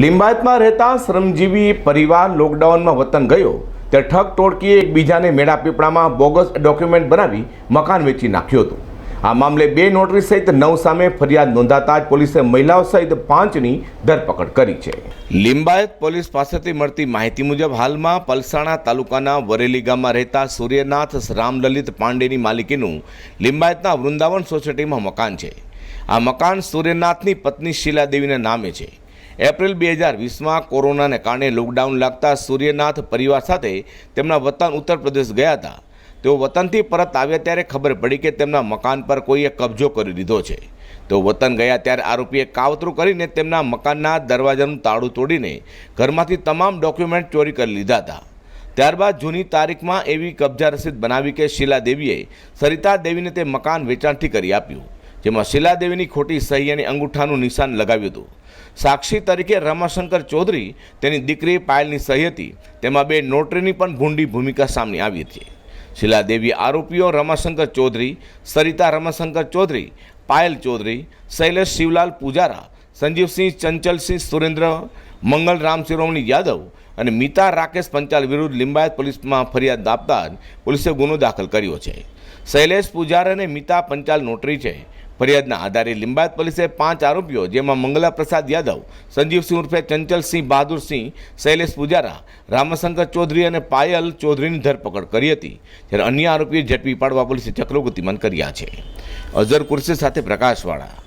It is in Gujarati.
લિંબાયતમાં રહેતા શ્રમજીવી પરિવાર લોકડાઉનમાં વતન ગયો, તે ઠગ ટોળકીએ એકબીજાને મેળા પીપળામાં બોગસ ડોક્યુમેન્ટ બનાવી મકાન વેચી નાખ્યું હતું. આ મામલે બે નોટરી સહિત નવ સામે ફરિયાદ નોંધાતા જ પોલીસે મહિલાઓ સહિત પાંચની ધરપકડ કરી છે. લિંબાયત પોલીસ પાસેથી મળતી માહિતી મુજબ હાલમાં પલસાણા તાલુકાના વરેલી ગામમાં રહેતા સૂર્યનાથ રામલલિત પાંડેની માલિકીનું લિંબાયતના વૃંદાવન સોસાયટીમાં મકાન છે. આ મકાન સૂર્યનાથની પત્ની શીલાદેવીના નામે છે. એપ્રિલ બે હજાર વીસમાં કોરોનાને કારણે લોકડાઉન લાગતા સૂર્યનાથ પરિવાર સાથે તેમના વતન ઉત્તર પ્રદેશ ગયા હતા. તેઓ વતનથી પરત આવ્યા ત્યારે ખબર પડી કે તેમના મકાન પર કોઈએ કબજો કરી લીધો છે. તેઓ વતન ગયા ત્યારે આરોપીએ કાવતરું કરીને તેમના મકાનના દરવાજાનું તાળું તોડીને ઘરમાંથી તમામ ડોક્યુમેન્ટ ચોરી કરી લીધા હતા. ત્યારબાદ જૂની તારીખમાં એવી કબજા રસીદ બનાવી કે શીલા દેવીએ સરિતા દેવીને તે મકાન વેચાણથી કરી આપ્યું. જેમાં શીલાદેવીની ખોટી સહી અને અંગૂઠાનું નિશાન લગાવ્યું હતું. સાક્ષી તરીકે રમાશંકર ચૌધરી તેની દીકરી પાયલની સહી હતી. તેમાં બે નોટરીની પણ ભૂંડી ભૂમિકા સામે આવી હતી. શીલાદેવી આરોપીઓ રમાશંકર ચૌધરી, સરિતા રમાશંકર ચૌધરી, પાયલ ચૌધરી, શૈલેષ શિવલાલ પૂજારા, સંજીવસિંહ ચંચલસિંહ સુરેન્દ્ર મંગલ રામ શિરોમણી યાદવ અને મિતા રાકેશ પંચાલ વિરુદ્ધ લિંબાયત પોલીસમાં ફરિયાદ આપતા જ પોલીસે ગુનો દાખલ કર્યો છે. શૈલેષ પૂજાર અને મિતા પંચાલ નોટરી છે. ફરિયાદના આધારે લિંબાયત પોલીસે પાંચ આરોપીઓ, જેમાં મંગલા પ્રસાદ યાદવ, સંજીવસિંહ ઉર્ફે ચંચલસિંહ બહાદુરસિંહ, શૈલેષ પૂજારા, રામશંકર ચૌધરી અને પાયલ ચૌધરીની ધરપકડ કરી હતી, જ્યારે અન્ય આરોપીઓ ઝડપી પાડવા પોલીસે ચક્રો ગતિમાન કર્યા છે. અઝર કુર્સી સાથે પ્રકાશવાળા